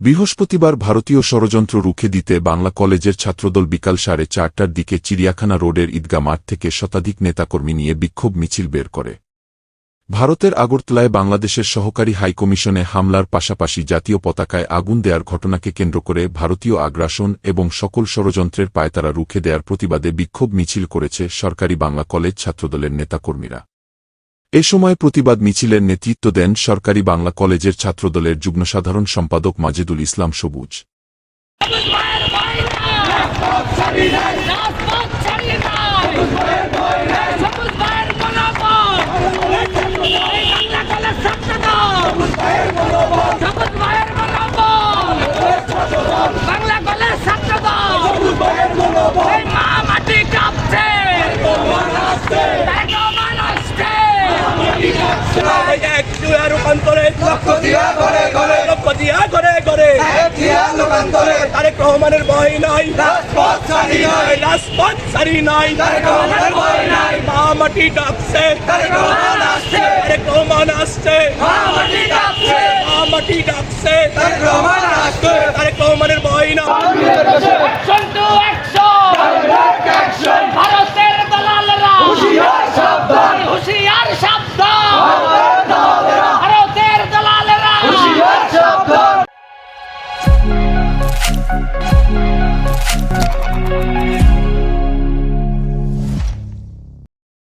বৃহস্পতিবার ভারতীয় ষড়যন্ত্র রুখে দিতে বাংলা কলেজের ছাত্রদল বিকাল সাড়ে চারটার দিকে চিড়িয়াখানা রোডের ঈদগা মাঠ থেকে শতাধিক নেতাকর্মী নিয়ে বিক্ষোভ মিছিল বের করে। ভারতের আগরতলায় বাংলাদেশের সহকারী হাইকমিশনে হামলার পাশাপাশি জাতীয় পতাকায় আগুন দেওয়ার ঘটনাকে কেন্দ্র করে ভারতীয় আগ্রাসন এবং সকল ষড়যন্ত্রের পায়তারা রুখে দেওয়ার প্রতিবাদে বিক্ষোভ মিছিল করেছে সরকারি বাংলা কলেজ ছাত্রদলের নেতাকর্মীরা। এ সময় প্রতিবাদ মিছিলের নেতৃত্ব দেন সরকারি বাংলা কলেজের ছাত্রদলের যুগ্ম সাধারণ সম্পাদক মাজেদুল ইসলাম সবুজ রাজপথ ছাড়িয়ে নাই সবুজ ভাইয়ের মনোবল এই বাংলা কলেজ ছাত্রদল সবুজ ভাইয়ের মনোবল বাংলা কলেজ ছাত্রদল এই মা মাটি কাঁপছে তাই কমান আসছে এক দুয়া রূপান্তরে লক্ষ দিয়া ঘরে ঘরে। লক্ষ দিয়া ঘরে ঘরে। দিয়া লোকান্তরে তারেক রহমানের ভয় নাই। রাজপথ নাই। রাজপথ সারি নাই। তারেক রহমানের ভয় নাই। মা মাটি ডাকছে। তারেক রহমান আসছে। তারেক রহমান আসছে। মা মাটি ডাকছে। মা মাটি ডাকছে। তারেক রহমান আসছে। তারেক Thank